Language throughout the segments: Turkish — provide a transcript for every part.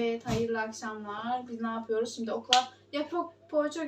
Evet, hayırlı akşamlar. Biz ne yapıyoruz? Şimdi okula ya po poğaça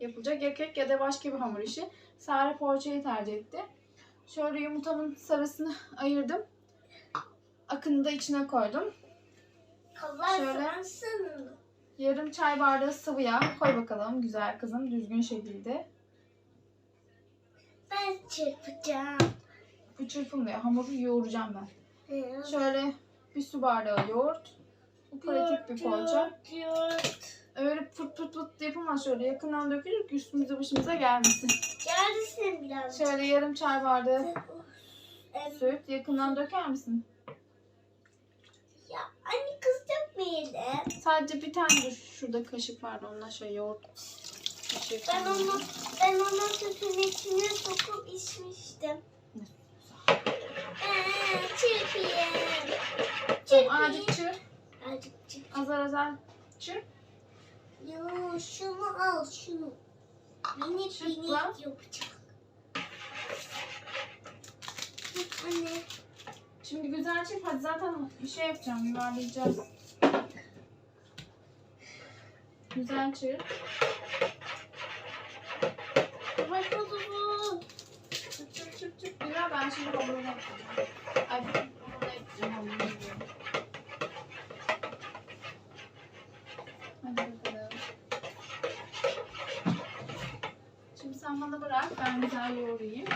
yapılacak ya kek ya da başka bir hamur işi. Sare poğaçayı tercih etti. Şöyle yumurtamın sarısını ayırdım. Akını da içine koydum. Şöyle. Yarım çay bardağı sıvı yağ koy bakalım güzel kızım düzgün şekilde. Ben çırpacağım. Bu çırpılmıyor. Hamuru yoğuracağım ben. Şöyle bir su bardağı yoğurt. Bu pratik bir poğaça. Öyle pıt pıt pıt yapılmaz şöyle yakından dökülür ki üstümüze başımıza gelmesin. Gelsin biraz. Şöyle yarım çay bardağı süt yakından döker misin? Ya anne kızacak mıydı? Sadece bir tane de şurada kaşık vardı onunla şey yoğurt. Kaşık. Ben onu ben onu sütün içine sokup içmiştim. Ee, çırpayım. Tamam, azıcık çır. Azıcık çırp. Azar azar çır. Yo, şunu al şunu. Minik Çırpla. minik yapacak. Anne. Şimdi güzel çırp. Hadi zaten bir şey yapacağım. Yuvarlayacağız. Güzel çırp. Bak oğlum. Çıp çıp çıp çıp. Güzel ben şimdi hamurunu yapacağım. Ay hamurunu yapacağım. Hamurunu yapacağım. Hadi bakalım. Bana bırak. Ben güzel yoğurayım.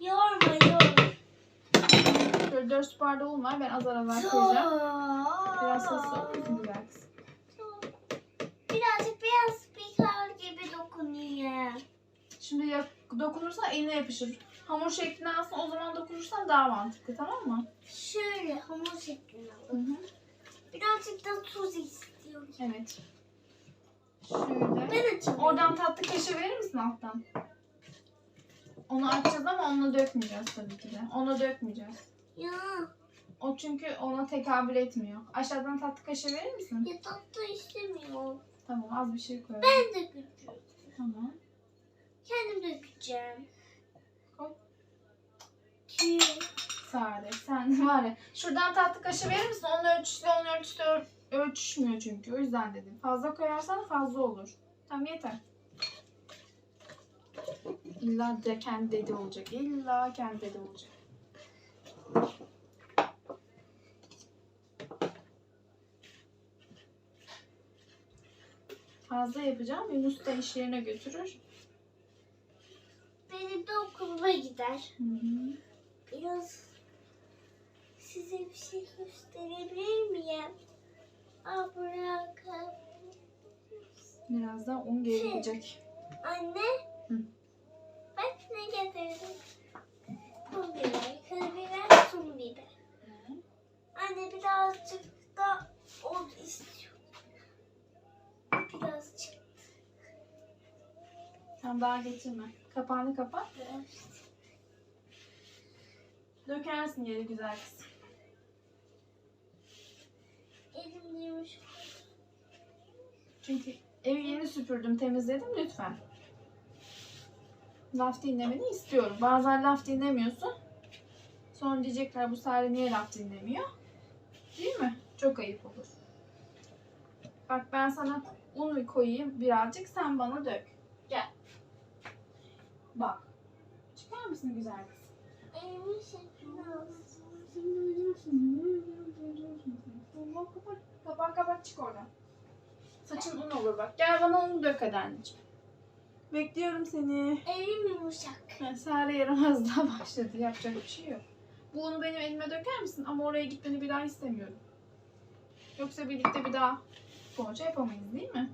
Yorma yorma. Şöyle 4 su bardağı var. Ben azar azar koyacağım. Biraz soslu olsun kız. Birazcık beyaz spikler gibi dokunuyor. Şimdi ya, dokunursan eline yapışır. Hamur şeklini alsın o zaman dokunursan daha mantıklı tamam mı? Şöyle hamur şeklinde Hı alalım. Birazcık da tuz istiyorum. Evet. Şöyle. Ben açayım. Oradan tatlı kaşığı verir misin alttan? Onu açacağız ama onu dökmeyeceğiz tabii ki de. Onu dökmeyeceğiz. Ya, O çünkü ona tekabül etmiyor. Aşağıdan tatlı kaşığı verir misin? ya tatlı istemiyorum. Tamam az bir şey koyalım. Ben de küçüğüm. Tamam. Kendim dökeceğim. Koy. Ki. Sare sen var ya. Şuradan tatlı kaşığı verir misin? Onun ölçüsü onun ölçüsü ölçüşmüyor çünkü. O yüzden dedim. Fazla koyarsan fazla olur. Tamam yeter. İlla de kendi dedi olacak. İlla kendi dedi olacak. Fazla yapacağım. Yunus da iş yerine götürür. Benim de okuluma gider. Hı hı. Biraz size bir şey gösterebilir miyim? Bırak. Birazdan un gelecek. Anne. Hı. Ne getirdim. Pul biber, karabiber, tuz biber. Anne birazcık da un istiyorum. Birazcık. Sen daha getirme. Kapağını kapat. Dökersin yeri güzel kız. Elim yumuş. Çünkü evi yeni süpürdüm, temizledim lütfen. Laf dinlemeni istiyorum. Bazen laf dinlemiyorsun. Sonra diyecekler bu Sare niye laf dinlemiyor? Değil mi? Çok ayıp olur. Bak ben sana un koyayım birazcık sen bana dök. Gel. Bak. Çıkar mısın güzel kız? Kapat kapat çık oradan. Saçın un olur bak. Gel bana un dök hadi anneciğim. Bekliyorum seni. Elim yumuşak. Yani Sare yaramazlığa başladı. Yapacak bir şey yok. Bu unu benim elime döker misin? Ama oraya gitmeni bir daha istemiyorum. Yoksa birlikte bir daha poğaça yapamayız değil mi?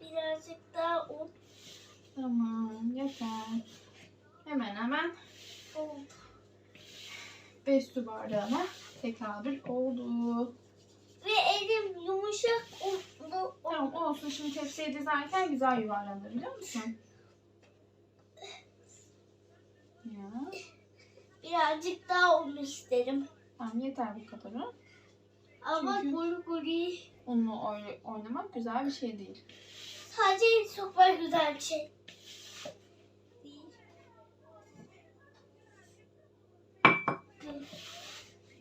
Birazcık daha un Tamam yeter. Hemen hemen oldu. 5 su bardağına tekabül oldu. Elim yumuşak oldu. Tamam olsun şimdi tepsiye dizerken güzel yuvarlanır biliyor musun? Ya. Birazcık daha un isterim. Tamam yeter bu kadarı. Ama Çünkü- guri guri. Onunla oy- oynamak güzel bir şey değil. Sadece sopa güzel bir şey.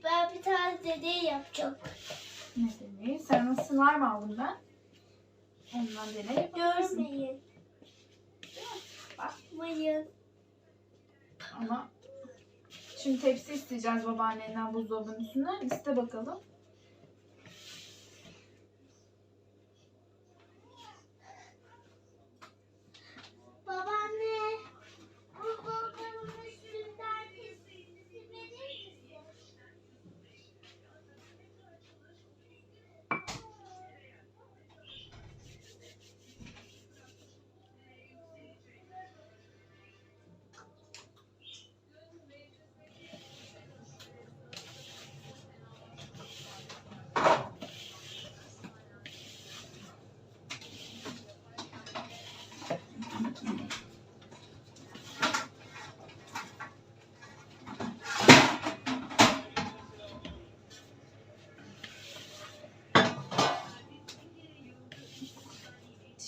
Ben bir tane deney yapacağım. Ne deneyi? Sen slime aldın ben. Ondan deney yapabilirsin. Görmeyin. Bakmayın. Ama şimdi tepsi isteyeceğiz babaannenden buzdolabının üstüne. Liste bakalım.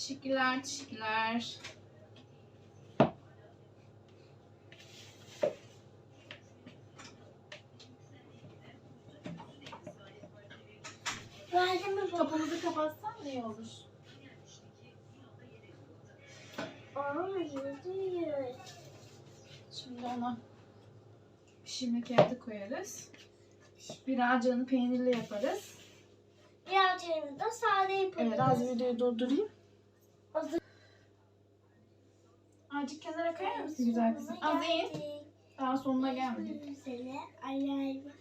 Teşekkürler, teşekkürler. Kapımızı kapatsan iyi olur. Aa yüzüyor. Şimdi ona pişirme kağıdı koyarız. Birazcığını peynirli yaparız. Birazcık da sade yapalım. Evet, az videoyu durdurayım. Azıcık kenara kayar mısın güzel kızım? Az in. Daha sonuna gelmedik. Ayın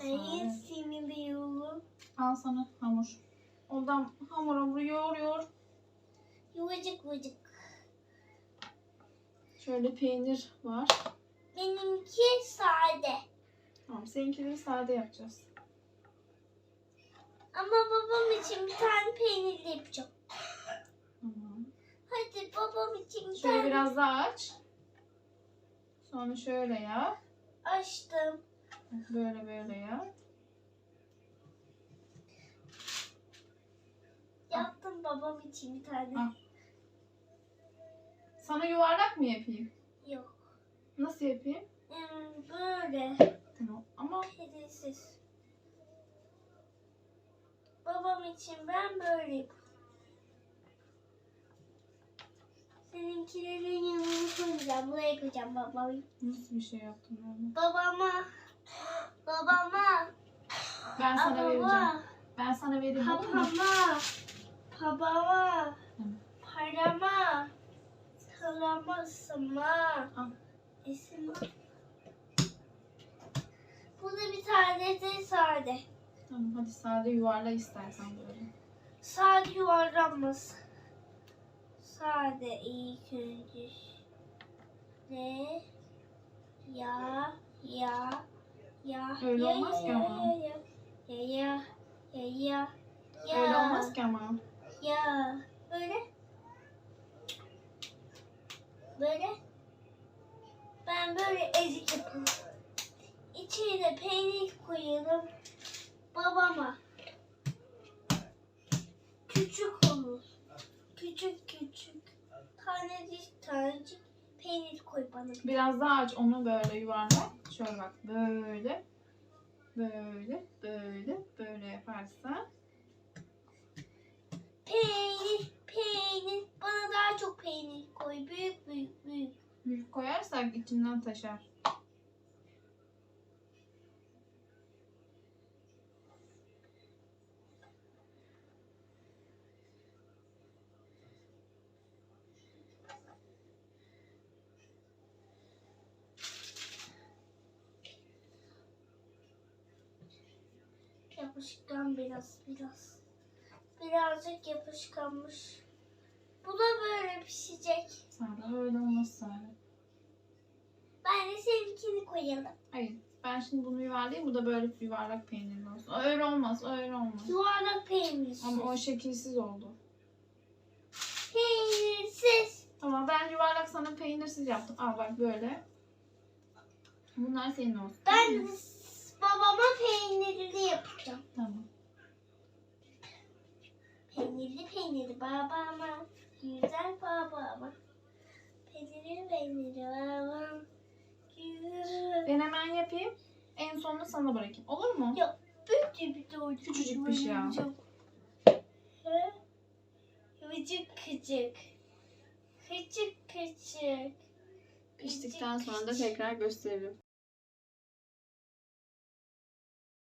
sonra. sinirliyorum. Al sana hamur. Ondan hamur hamur yoğur yoğur. Yuvacık yuvacık. Şöyle peynir var. Benimki sade. Tamam seninkileri sade yapacağız. Ama babam için bir tane peynirli yapacağım. Tamam. Hadi babam için bir Şöyle biraz daha aç. Sonra şöyle yap. açtım. Böyle böyle yap. Yaptım babam için bir tane. Al. Sana yuvarlak mı yapayım? Yok. Nasıl yapayım? Hmm, böyle. Tamam. Ama Kedisiz. Babam için ben böyle yapıyorum. Seninkilerin yanına koyacağım. Buraya koyacağım babam. nasıl bir şey yaptım ben? Babama. Babama. Ben sana vereceğim. Babama. Ben sana vereyim. Babama. Tamam. Parama. Kalamasıma. Al. Esma. Bu da bir tane de sade. Tamam hadi sade yuvarla istersen böyle. Sade yuvarlanmaz. Sade ilk önce. Ne? Ya, ya, ya. Öyle ya, olmaz ya, ki ama. Ya, ya, ya, ya, ya, ya. Öyle olmaz ki ama. Ya. Böyle. Böyle. Ben böyle ezik yapıyorum. İçine peynir koyalım. Babama. Küçük olur. Küçük küçük. Tanecik tanecik peynir koy bana. Biraz daha aç onu böyle yuvarla. Şöyle bak böyle. Böyle, böyle, böyle yaparsan. Peynir, peynir. Bana daha çok peynir koy. Büyük büyük büyük. Büyük koyarsak içinden taşar. Yapışkan biraz biraz. Birazcık yapışkanmış. Bu da böyle pişecek. Sade öyle olmaz sade. Ben de seninkini koyalım. Hayır. Ben şimdi bunu yuvarlayayım. Bu da böyle yuvarlak peynirli olsun. Öyle olmaz. Öyle olmaz. Yuvarlak peynirsiz. Ama o şekilsiz oldu. Peynirsiz. Tamam ben yuvarlak sana peynirsiz yaptım. Al bak böyle. Bunlar senin olsun. Ben babama peynirli yapacağım. Tamam. Peynirli peynirli babama. Güzel babama. Peynirli peynirli babam. Güzel. Ben hemen yapayım. En sonunda sana bırakayım. Olur mu? Ya, Önce bir o Küçücük bir şey. He? Küçük küçük. Küçük küçük. Piştikten sonra da tekrar gösteririm.